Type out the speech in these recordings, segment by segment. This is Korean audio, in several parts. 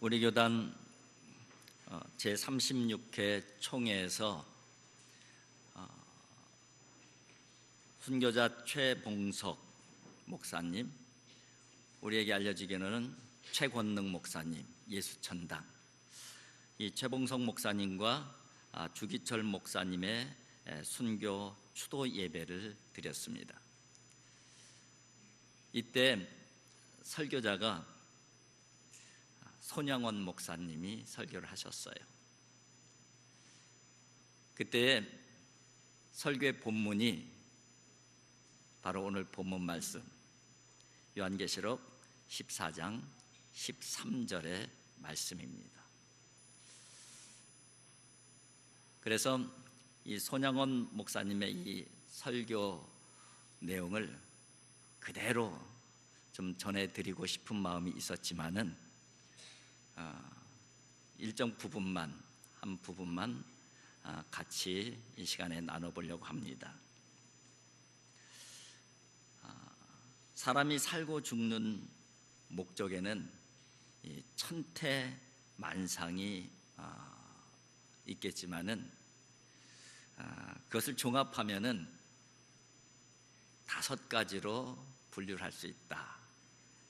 우리 교단 제 36회 총회에서 어, 순교자 최봉석 목사님, 우리에게 알려지기는 최권능 목사님, 예수천당, 이 최봉석 목사님과 아, 주기철 목사님의 에, 순교 추도 예배를 드렸습니다. 이때 설교자가 손양원 목사님이 설교를 하셨어요. 그때 설교의 본문이 바로 오늘 본문 말씀 요한계시록 14장 13절의 말씀입니다. 그래서 이 손양원 목사님의 이 설교 내용을 그대로 좀 전해드리고 싶은 마음이 있었지만은 어, 일정 부분만 한 부분만 아, 같이 이 시간에 나눠보려고 합니다. 아, 사람이 살고 죽는 목적에는 이 천태만상이 아, 있겠지만은 아, 그것을 종합하면은 다섯 가지로 분류를 할수 있다.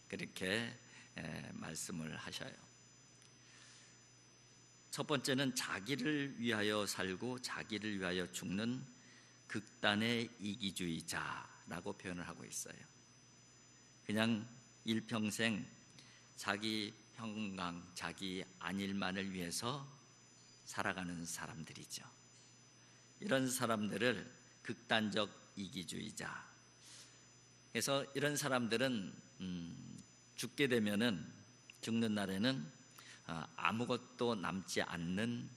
그렇게 에, 말씀을 하셔요. 첫 번째는 자기를 위하여 살고 자기를 위하여 죽는 극단의 이기주의자라고 표현을 하고 있어요. 그냥 일평생 자기 평강, 자기 안일만을 위해서 살아가는 사람들이죠. 이런 사람들을 극단적 이기주의자. 그래서 이런 사람들은 음, 죽게 되면은 죽는 날에는 어, 아무것도 남지 않는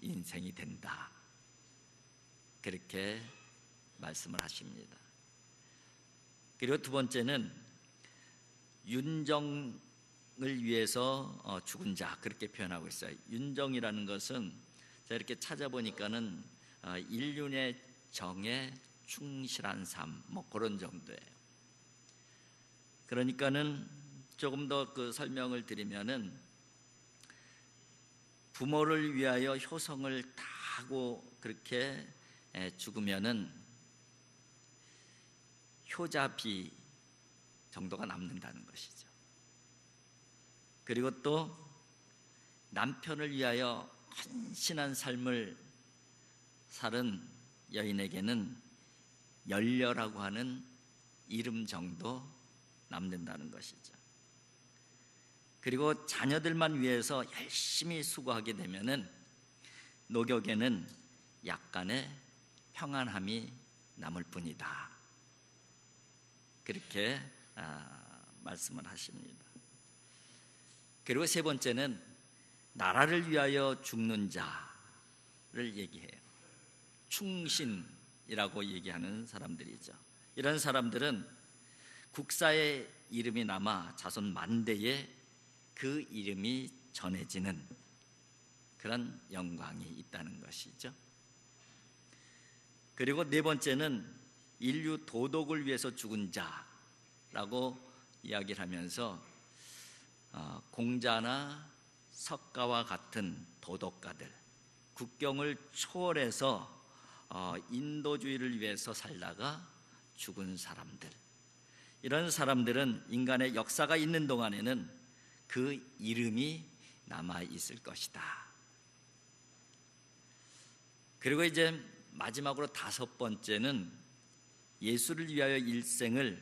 인생이 된다. 그렇게 말씀을 하십니다. 그리고 두 번째는 윤정을 위해서 어, 죽은 자 그렇게 표현하고 있어요. 윤정이라는 것은 제가 이렇게 찾아보니까는 어, 인륜의 정에 충실한 삶, 뭐 그런 정도예요. 그러니까는 조금 더 그 설명을 드리면은 부모를 위하여 효성을 다 하고 그렇게 죽으면은 효자비 정도가 남는다는 것이죠. 그리고 또 남편을 위하여 헌신한 삶을 살은 여인에게는 열려라고 하는 이름 정도 남는다는 것이죠. 그리고 자녀들만 위해서 열심히 수고하게 되면은 노격에는 약간의 평안함이 남을 뿐이다. 그렇게 아, 말씀을 하십니다. 그리고 세 번째는 나라를 위하여 죽는 자를 얘기해요. 충신이라고 얘기하는 사람들이죠. 이런 사람들은 국사의 이름이 남아 자손 만대에 그 이름이 전해지는 그런 영광이 있다는 것이죠. 그리고 네 번째는 인류 도덕을 위해서 죽은 자라고 이야기를 하면서 어, 공자나 석가와 같은 도덕가들, 국경을 초월해서 어, 인도주의를 위해서 살다가 죽은 사람들, 이런 사람들은 인간의 역사가 있는 동안에는 그 이름이 남아 있을 것이다. 그리고 이제 마지막으로 다섯 번째는 예수를 위하여 일생을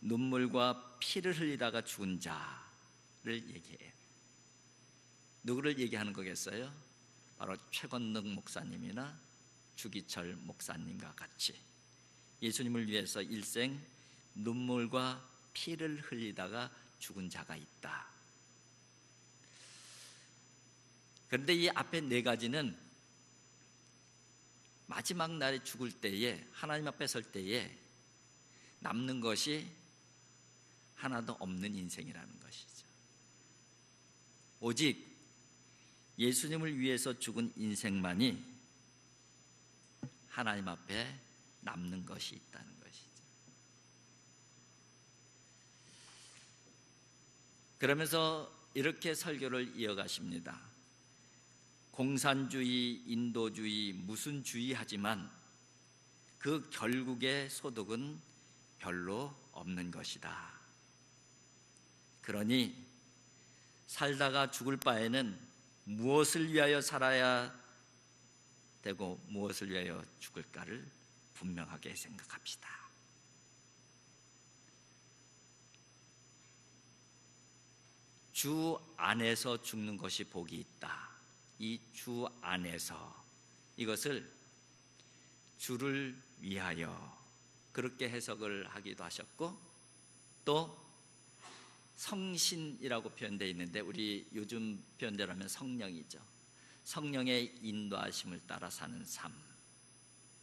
눈물과 피를 흘리다가 죽은 자를 얘기해요. 누구를 얘기하는 거겠어요? 바로 최건능 목사님이나 주기철 목사님과 같이 예수님을 위해서 일생 눈물과 피를 흘리다가 죽은 자가 있다. 그런데 이 앞에 네 가지는 마지막 날에 죽을 때에 하나님 앞에 설 때에 남는 것이 하나도 없는 인생이라는 것이죠. 오직 예수님을 위해서 죽은 인생만이 하나님 앞에 남는 것이 있다는 것이죠. 그러면서 이렇게 설교를 이어가십니다. 공산주의, 인도주의, 무슨 주의 하지만 그 결국의 소득은 별로 없는 것이다. 그러니 살다가 죽을 바에는 무엇을 위하여 살아야 되고 무엇을 위하여 죽을까를 분명하게 생각합시다. 주 안에서 죽는 것이 복이 있다. 이 주 안에서 이것을 주를 위하여 그렇게 해석을 하기도 하셨고 또 성신이라고 표현되어 있는데 우리 요즘 표현대로 하면 성령이죠. 성령의 인도하심을 따라 사는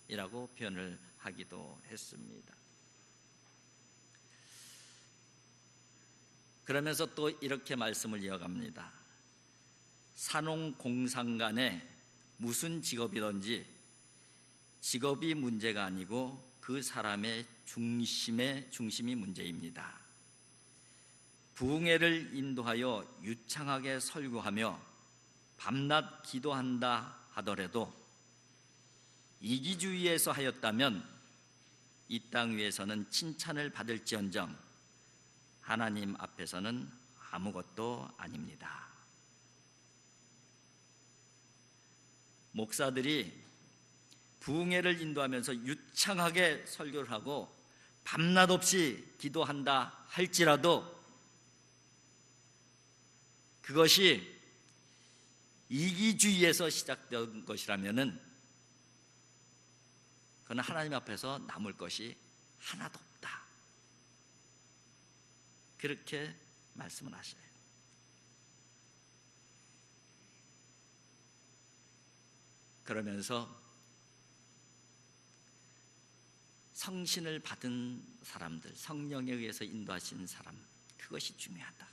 삶이라고 표현을 하기도 했습니다. 그러면서 또 이렇게 말씀을 이어갑니다. 산농공상 간에 무슨 직업이든지 직업이 문제가 아니고 그 사람의 중심의 중심이 문제입니다. 부흥회를 인도하여 유창하게 설교하며 밤낮 기도한다 하더라도 이기주의에서 하였다면 이 땅 위에서는 칭찬을 받을지언정 하나님 앞에서는 아무것도 아닙니다. 목사들이 부흥회를 인도하면서 유창하게 설교를 하고 밤낮 없이 기도한다 할지라도 그것이 이기주의에서 시작된 것이라면은 그건 하나님 앞에서 남을 것이 하나도 없다. 그렇게 말씀을 하셔요. 그러면서 성신을 받은 사람들, 성령에 의해서 인도하신 사람, 그것이 중요하다.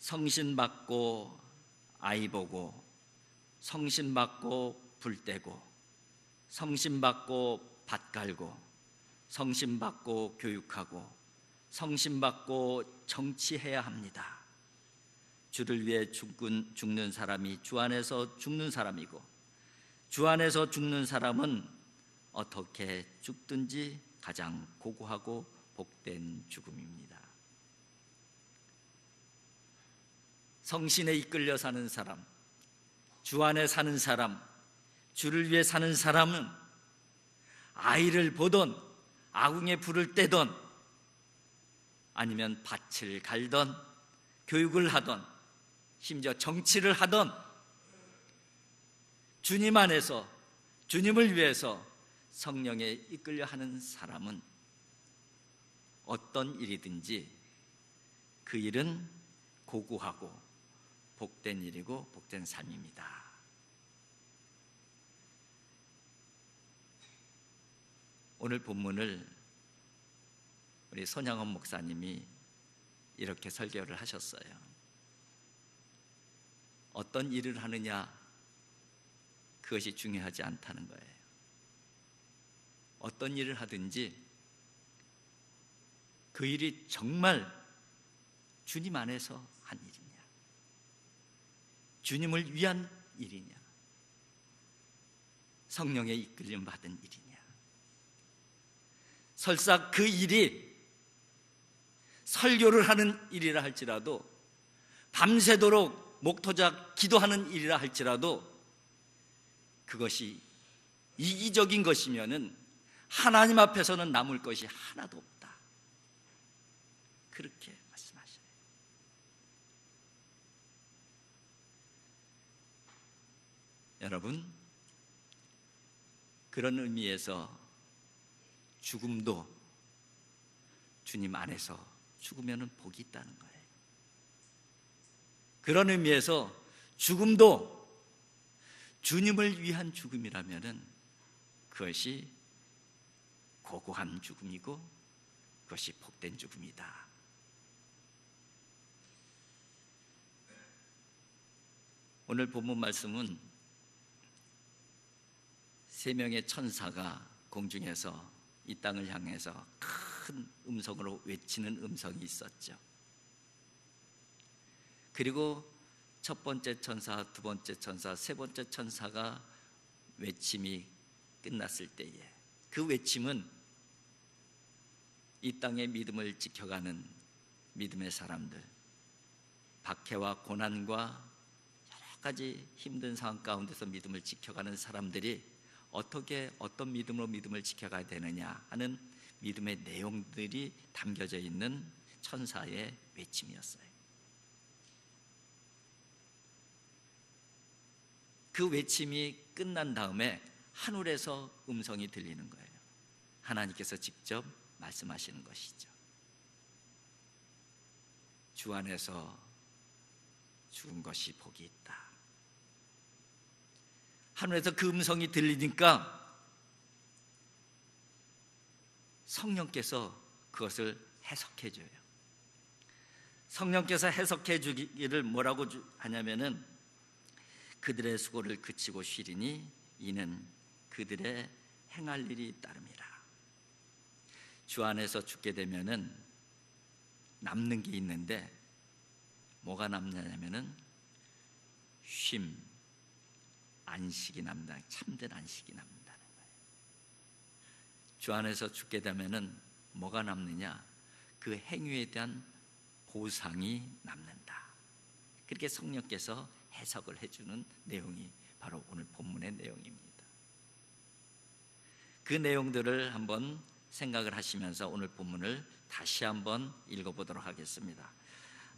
성신 받고 아이 보고, 성신 받고 불 떼고, 성신 받고 밭 갈고, 성신 받고 교육하고, 성신 받고 정치해야 합니다. 주를 위해 죽은, 죽는 사람이 주 안에서 죽는 사람이고, 주 안에서 죽는 사람은 어떻게 죽든지 가장 고고하고 복된 죽음입니다. 성신에 이끌려 사는 사람, 주 안에 사는 사람, 주를 위해 사는 사람은 아이를 보던 아궁에 불을 떼던 아니면 밭을 갈던 교육을 하던 심지어 정치를 하던 주님 안에서 주님을 위해서 성령에 이끌려 하는 사람은 어떤 일이든지 그 일은 고고하고 복된 일이고 복된 삶입니다. 오늘 본문을 우리 손양원 목사님이 이렇게 설교를 하셨어요. 어떤 일을 하느냐 그것이 중요하지 않다는 거예요. 어떤 일을 하든지 그 일이 정말 주님 안에서 한 일이냐, 주님을 위한 일이냐, 성령의 이끌림 받은 일이냐. 설사 그 일이 설교를 하는 일이라 할지라도 밤새도록 목토작 기도하는 일이라 할지라도 그것이 이기적인 것이면은 하나님 앞에서는 남을 것이 하나도 없다. 그렇게 말씀하셔요. 여러분, 그런 의미에서 죽음도 주님 안에서 죽으면 복이 있다는 거예요. 그런 의미에서 죽음도 주님을 위한 죽음이라면 그것이 고고한 죽음이고 그것이 복된 죽음이다. 오늘 본문 말씀은 세 명의 천사가 공중에서 이 땅을 향해서 큰 음성으로 외치는 음성이 있었죠. 그리고 첫 번째 천사, 두 번째 천사, 세 번째 천사가 외침이 끝났을 때에 그 외침은 이 땅의 믿음을 지켜가는 믿음의 사람들, 박해와 고난과 여러 가지 힘든 상황 가운데서 믿음을 지켜가는 사람들이 어떻게 어떤 믿음으로 믿음을 지켜가야 되느냐 하는 믿음의 내용들이 담겨져 있는 천사의 외침이었어요. 그 외침이 끝난 다음에 하늘에서 음성이 들리는 거예요. 하나님께서 직접 말씀하시는 것이죠. 주 안에서 죽은 것이 복이 있다. 하늘에서 그 음성이 들리니까 성령께서 그것을 해석해 줘요. 성령께서 해석해 주기를 뭐라고 하냐면은 그들의 수고를 그치고 쉬리니 이는 그들의 행할 일이 따름이라. 주 안에서 죽게 되면은 남는 게 있는데 뭐가 남냐면은 쉼, 안식이 남다. 참된 안식이 남는다는 거예요. 주 안에서 죽게 되면은 뭐가 남느냐? 그 행위에 대한 보상이 남는다. 그렇게 성령께서 해석을 해주는 내용이 바로 오늘 본문의 내용입니다. 그 내용들을 한번 생각을 하시면서 오늘 본문을 다시 한번 읽어보도록 하겠습니다.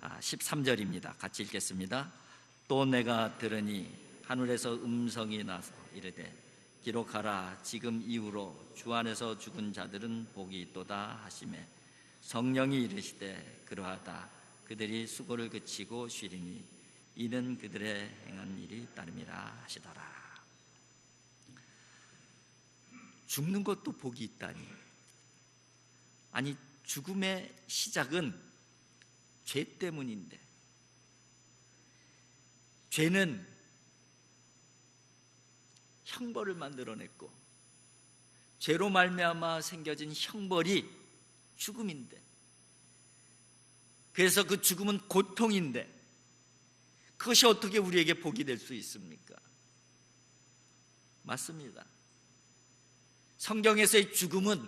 13절입니다. 같이 읽겠습니다. 또 내가 들으니 하늘에서 음성이 나서 이르되 기록하라 지금 이후로 주 안에서 죽은 자들은 복이 있도다 하심에 성령이 이르시되 그러하다 그들이 수고를 그치고 쉬리니 이는 그들의 행한 일이 따름이라 하시더라. 죽는 것도 복이 있다니. 아니 죽음의 시작은 죄 때문인데. 죄는 형벌을 만들어냈고 죄로 말미암아 생겨진 형벌이 죽음인데. 그래서 그 죽음은 고통인데 그것이 어떻게 우리에게 복이 될 수 있습니까? 맞습니다. 성경에서의 죽음은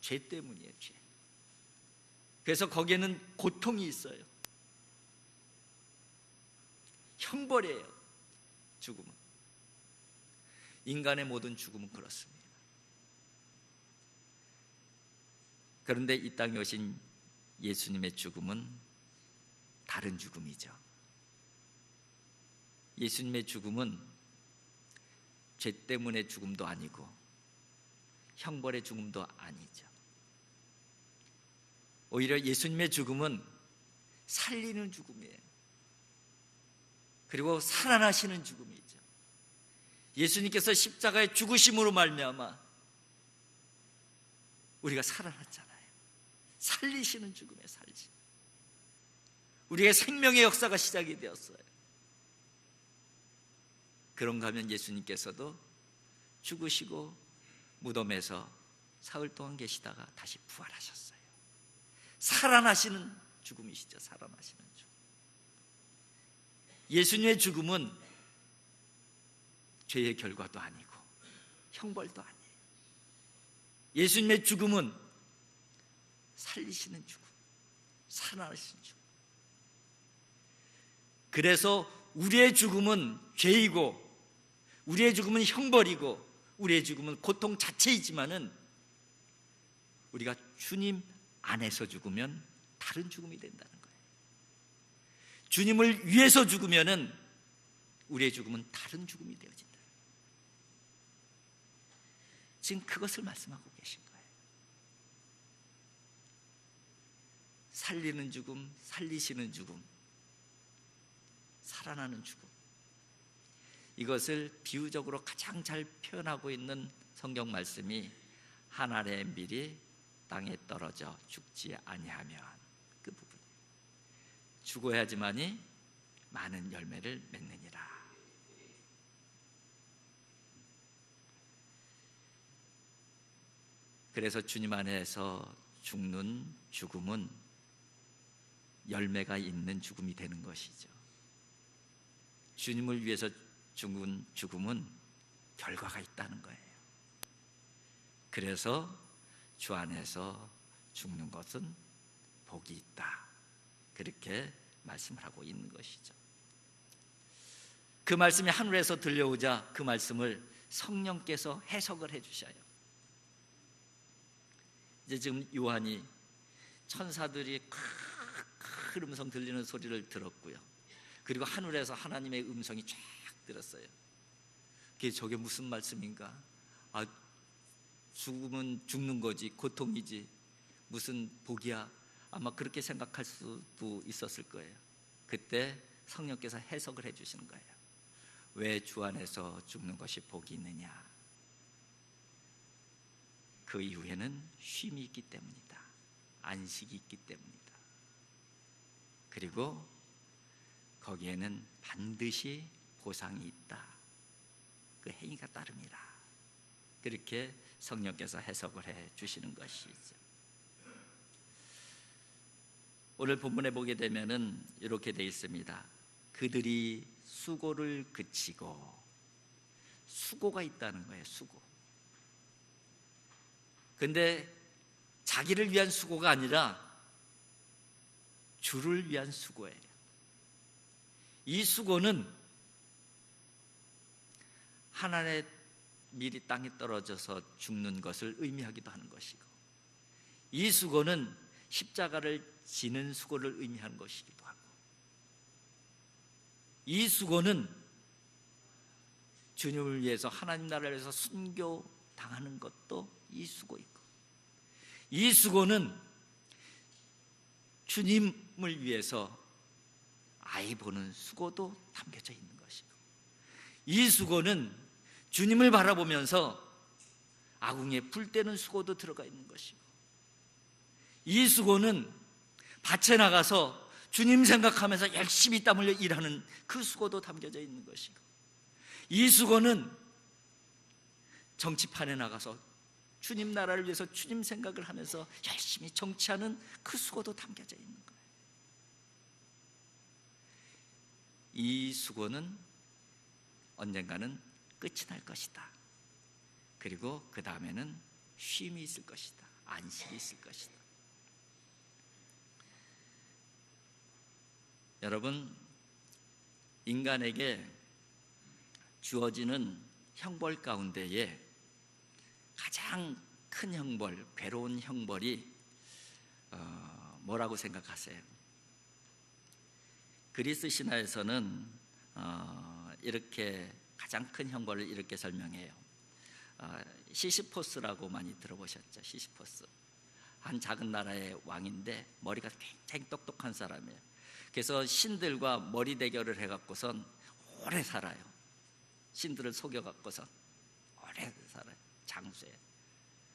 죄 때문이에요, 죄. 그래서 거기에는 고통이 있어요. 형벌이에요. 죽음은. 인간의 모든 죽음은 그렇습니다. 그런데 이 땅에 오신 예수님의 죽음은 다른 죽음이죠. 예수님의 죽음은 죄 때문의 죽음도 아니고 형벌의 죽음도 아니죠. 오히려 예수님의 죽음은 살리는 죽음이에요. 그리고 살아나시는 죽음이죠. 예수님께서 십자가의 죽으심으로 말미암아 우리가 살아났잖아요. 살리시는 죽음에 살지. 우리의 생명의 역사가 시작이 되었어요. 그런가 하면 예수님께서도 죽으시고 무덤에서 사흘 동안 계시다가 다시 부활하셨어요. 살아나시는 죽음이시죠. 살아나시는 죽음. 예수님의 죽음은 죄의 결과도 아니고 형벌도 아니에요. 예수님의 죽음은 살리시는 죽음, 살아나시는 죽음. 그래서 우리의 죽음은 죄이고 우리의 죽음은 형벌이고 우리의 죽음은 고통 자체이지만은 우리가 주님 안에서 죽으면 다른 죽음이 된다는 거예요. 주님을 위해서 죽으면은 우리의 죽음은 다른 죽음이 되어진다. 지금 그것을 말씀하고 계신 거예요. 살리는 죽음, 살리시는 죽음, 살아나는 죽음. 이것을 비유적으로 가장 잘 표현하고 있는 성경 말씀이 하늘의 밀이 땅에 떨어져 죽지 아니하면 그 부분. 죽어야지만이 많은 열매를 맺느니라. 그래서 주님 안에서 죽는 죽음은 열매가 있는 죽음이 되는 것이죠. 주님을 위해서 죽은 죽음은 결과가 있다는 거예요. 그래서 주 안에서 죽는 것은 복이 있다. 그렇게 말씀을 하고 있는 것이죠. 그 말씀이 하늘에서 들려오자 그 말씀을 성령께서 해석을 해 주셔요. 이제 지금 요한이 천사들이 큰 음성 들리는 소리를 들었고요. 그리고 하늘에서 하나님의 음성이 쫙 들었어요. 그게 저게 무슨 말씀인가? 아, 죽으면 죽는 거지, 고통이지, 무슨 복이야. 아마 그렇게 생각할 수도 있었을 거예요. 그때 성령께서 해석을 해주시는 거예요. 왜 주 안에서 죽는 것이 복이 있느냐? 그 이후에는 쉼이 있기 때문이다. 안식이 있기 때문이다. 그리고 거기에는 반드시 보상이 있다. 그 행위가 따름이라. 그렇게 성령께서 해석을 해 주시는 것이죠. 오늘 본문에 보게 되면은 이렇게 돼 있습니다. 그들이 수고를 그치고 수고가 있다는 거예요. 수고. 근데 자기를 위한 수고가 아니라 주를 위한 수고예요. 이 수고는 하나님의 미리 땅에 떨어져서 죽는 것을 의미하기도 하는 것이고 이 수고는 십자가를 지는 수고를 의미하는 것이기도 하고 이 수고는 주님을 위해서 하나님 나라를 위해서 순교 당하는 것도 이 수고이고 이 수고는 주님을 위해서 아이 보는 수고도 담겨져 있는 것이고 이 수고는 주님을 바라보면서 아궁에 불 때는 수고도 들어가 있는 것이고 이 수고는 밭에 나가서 주님 생각하면서 열심히 땀 흘려 일하는 그 수고도 담겨져 있는 것이고 이 수고는 정치판에 나가서 주님 나라를 위해서 주님 생각을 하면서 열심히 정치하는 그 수고도 담겨져 있는 거예요. 이 수고는 언젠가는 끝이 날 것이다. 그리고 그 다음에는 쉼이 있을 것이다. 안식이 있을 것이다. 여러분, 인간에게 주어지는 형벌 가운데에 가장 큰 형벌, 괴로운 형벌이 어, 뭐라고 생각하세요? 그리스 신화에서는 어, 이렇게 가장 큰 형벌을 이렇게 설명해요. 어, 시시포스라고 많이 들어보셨죠? 시시포스. 한 작은 나라의 왕인데 머리가 굉장히 똑똑한 사람이에요. 그래서 신들과 머리 대결을 해갖고선 오래 살아요. 신들을 속여갖고선 오래 살아요. 장수에.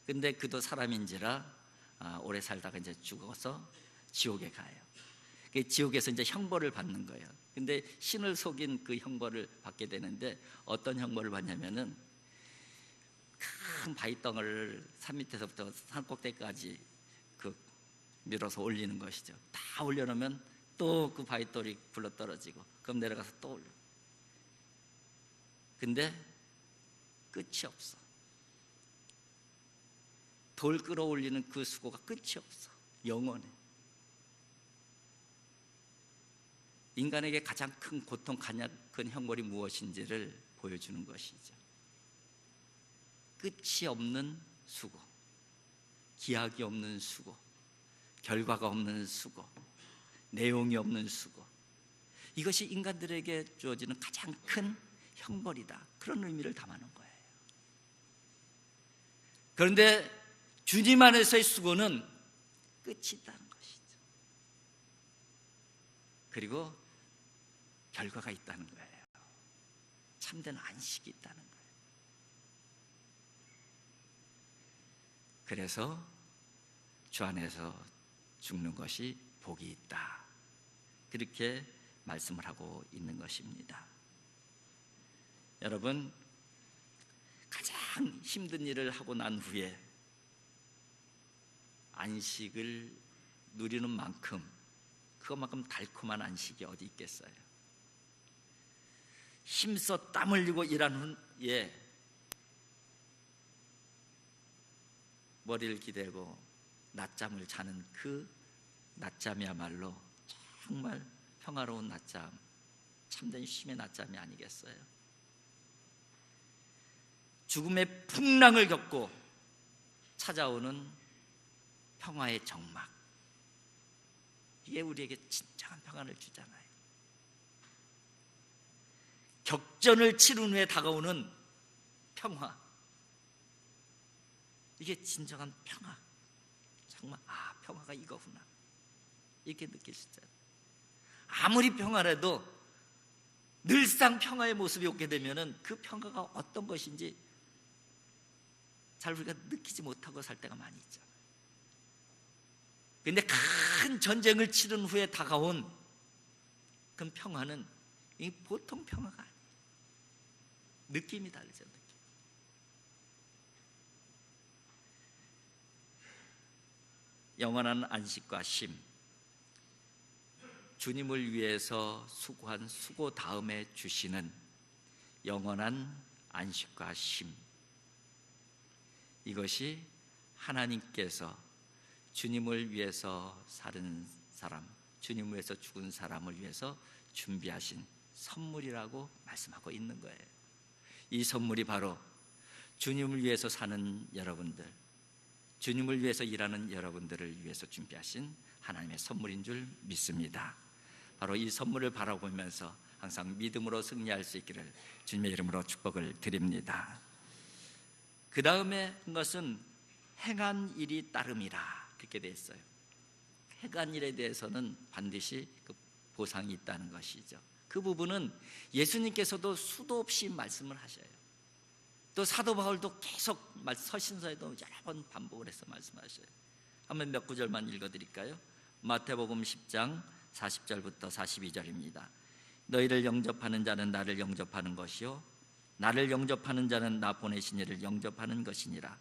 근데 그도 사람인지라 아, 오래 살다가 이제 죽어서 지옥에 가요. 그 지옥에서 이제 형벌을 받는 거예요. 근데 신을 속인 그 형벌을 받게 되는데 어떤 형벌을 받냐면은 큰 바위덩어리를 산 밑에서부터 산 꼭대기까지 그 밀어서 올리는 것이죠. 다 올려놓으면 또 그 바위돌이 굴러 떨어지고 그럼 내려가서 또 올려. 근데 끝이 없어. 돌 끌어올리는 그 수고가 끝이 없어. 영원해. 인간에게 가장 큰 고통, 가장 큰 형벌이 무엇인지를 보여주는 것이죠. 끝이 없는 수고, 기약이 없는 수고, 결과가 없는 수고, 내용이 없는 수고. 이것이 인간들에게 주어지는 가장 큰 형벌이다. 그런 의미를 담아놓은 거예요. 그런데 주님 안에서의 수고는 끝이 있다는 것이죠. 그리고 결과가 있다는 거예요. 참된 안식이 있다는 거예요. 그래서 주 안에서 죽는 것이 복이 있다. 그렇게 말씀을 하고 있는 것입니다. 여러분, 가장 힘든 일을 하고 난 후에 안식을 누리는 만큼 그것만큼 달콤한 안식이 어디 있겠어요? 힘써 땀 흘리고 일한 후에 머리를 기대고 낮잠을 자는 그 낮잠이야말로 정말 평화로운 낮잠, 참된 쉼의 낮잠이 아니겠어요? 죽음의 풍랑을 겪고 찾아오는 평화의 정막. 이게 우리에게 진정한 평안을 주잖아요. 격전을 치른 후에 다가오는 평화. 이게 진정한 평화. 정말 아 평화가 이거구나. 이렇게 느끼시잖아요. 아무리 평화라도 늘상 평화의 모습이 오게 되면은 그 평화가 어떤 것인지 잘 우리가 느끼지 못하고 살 때가 많이 있잖아요. 근데 큰 전쟁을 치른 후에 다가온 그 평화는 이 보통 평화가 아니에요. 느낌이 다르죠, 느낌. 영원한 안식과 쉼. 주님을 위해서 수고한 수고 다음에 주시는 영원한 안식과 쉼. 이것이 하나님께서 주님을 위해서 사는 사람, 주님을 위해서 죽은 사람을 위해서 준비하신 선물이라고 말씀하고 있는 거예요. 이 선물이 바로 주님을 위해서 사는 여러분들, 주님을 위해서 일하는 여러분들을 위해서 준비하신 하나님의 선물인 줄 믿습니다. 바로 이 선물을 바라보면서 항상 믿음으로 승리할 수 있기를 주님의 이름으로 축복을 드립니다. 그 다음에 한 것은 행한 일이 따름이라 그렇게 돼 있어요. 행한 일에 대해서는 반드시 그 보상이 있다는 것이죠. 그 부분은 예수님께서도 수도 없이 말씀을 하셔요. 또 사도 바울도 계속 말- 서신서에도 여러 번 반복을 해서 말씀하셔요. 한번 몇 구절만 읽어드릴까요? 마태복음 10장 40절부터 42절입니다. 너희를 영접하는 자는 나를 영접하는 것이요 나를 영접하는 자는 나 보내신 이를 영접하는 것이니라.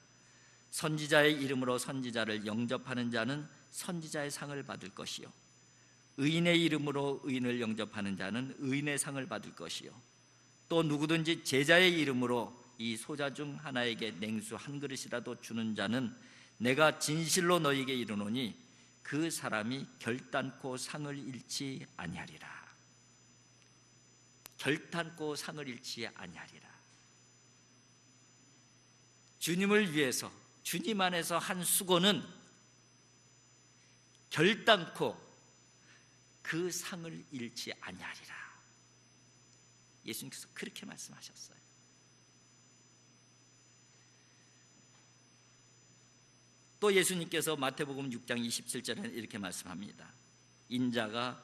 선지자의 이름으로 선지자를 영접하는 자는 선지자의 상을 받을 것이요 의인의 이름으로 의인을 영접하는 자는 의인의 상을 받을 것이요 또 누구든지 제자의 이름으로 이 소자 중 하나에게 냉수 한 그릇이라도 주는 자는 내가 진실로 너희에게 이르노니 그 사람이 결단코 상을 잃지 아니하리라. 결단코 상을 잃지 아니하리라. 주님을 위해서 주님 안에서 한 수고는 결단코 그 상을 잃지 아니하리라. 예수님께서 그렇게 말씀하셨어요. 또 예수님께서 마태복음 6장 27절에 이렇게 말씀합니다. 인자가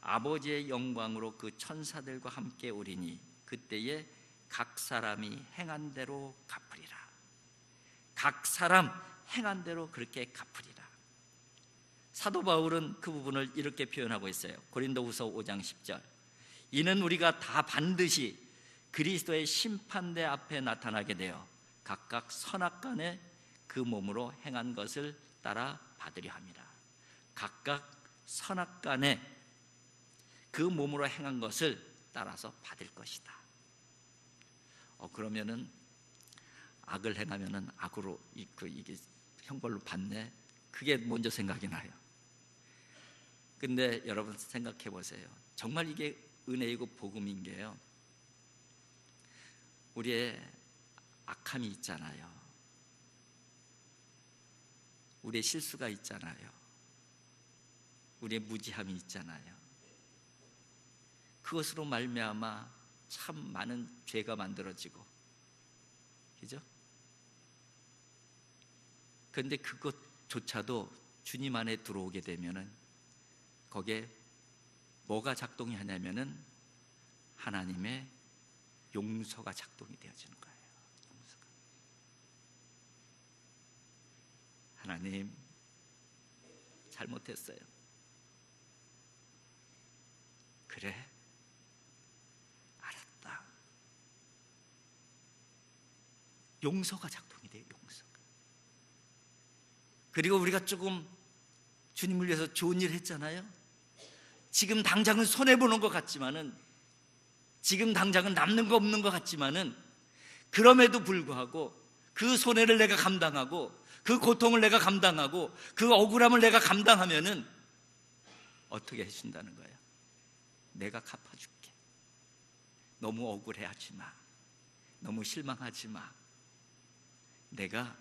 아버지의 영광으로 그 천사들과 함께 오리니 그때에 각 사람이 행한 대로 갚으리라. 각 사람 행한 대로 그렇게 갚으리라. 사도 바울은 그 부분을 이렇게 표현하고 있어요. 고린도후서 5장 10절. 이는 우리가 다 반드시 그리스도의 심판대 앞에 나타나게 되어 각각 선악간에 그 몸으로 행한 것을 따라 받으려 함이라. 각각 선악간에 그 몸으로 행한 것을 따라서 받을 것이다. 어 그러면은 악을 행하면은 악으로 이- 그 이게 형벌로 받네. 그게 먼저 생각이 나요. 근데 여러분 생각해 보세요. 정말 이게 은혜이고 복음인 게요. 우리의 악함이 있잖아요. 우리의 실수가 있잖아요. 우리의 무지함이 있잖아요. 그것으로 말미암아 참 많은 죄가 만들어지고, 그죠? 그런데 그것 조차도 주님 안에 들어오게 되면은 거기에 뭐가 작동이 하냐면은 하나님의 용서가 작동이 되어지는 거예요. 용서가. 하나님 잘못했어요. 그래. 알았다. 용서가 작동이 돼요. 용서가. 그리고 우리가 조금 주님을 위해서 좋은 일 했잖아요. 지금 당장은 손해 보는 것 같지만은 지금 당장은 남는 거 없는 것 같지만은 그럼에도 불구하고 그 손해를 내가 감당하고 그 고통을 내가 감당하고 그 억울함을 내가 감당하면은 어떻게 해준다는 거예요? 내가 갚아줄게. 너무 억울해하지 마. 너무 실망하지 마. 내가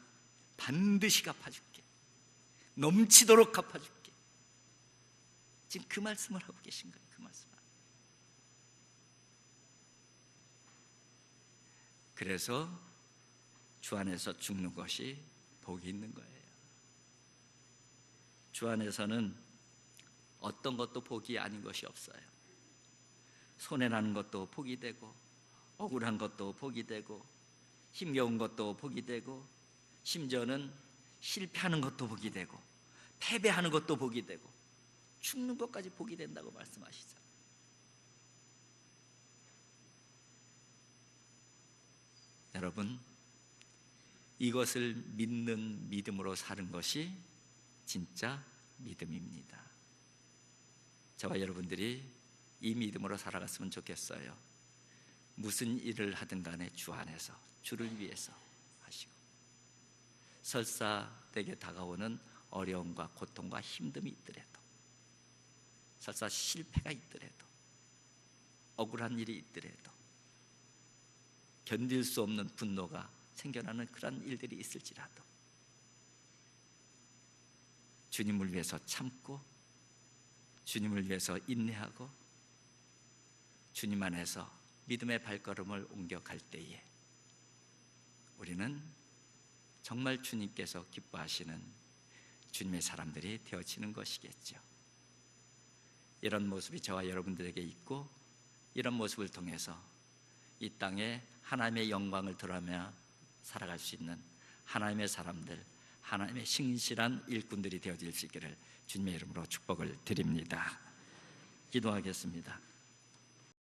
반드시 갚아줄게. 넘치도록 갚아줄게. 지금 그 말씀을 하고 계신 거예요. 그 말씀. 그래서 주 안에서 죽는 것이 복이 있는 거예요. 주 안에서는 어떤 것도 복이 아닌 것이 없어요. 손해나는 것도 복이 되고, 억울한 것도 복이 되고, 힘겨운 것도 복이 되고, 심지어는 실패하는 것도 복이 되고, 패배하는 것도 복이 되고, 죽는 것까지 복이 된다고 말씀하시죠. 여러분, 이것을 믿는 믿음으로 사는 것이 진짜 믿음입니다. 저와 여러분들이 이 믿음으로 살아갔으면 좋겠어요. 무슨 일을 하든 간에 주 안에서 주를 위해서 하시고 설사 내게 다가오는 어려움과 고통과 힘듦이 있더라도 설사 실패가 있더라도 억울한 일이 있더라도 견딜 수 없는 분노가 생겨나는 그런 일들이 있을지라도 주님을 위해서 참고 주님을 위해서 인내하고 주님 안에서 믿음의 발걸음을 옮겨갈 때에 우리는 정말 주님께서 기뻐하시는 주님의 사람들이 되어지는 것이겠죠. 이런 모습이 저와 여러분들에게 있고 이런 모습을 통해서 이 땅에 하나님의 영광을 드러내며 살아갈 수 있는 하나님의 사람들, 하나님의 신실한 일꾼들이 되어질 수 있기를 주님의 이름으로 축복을 드립니다. 기도하겠습니다.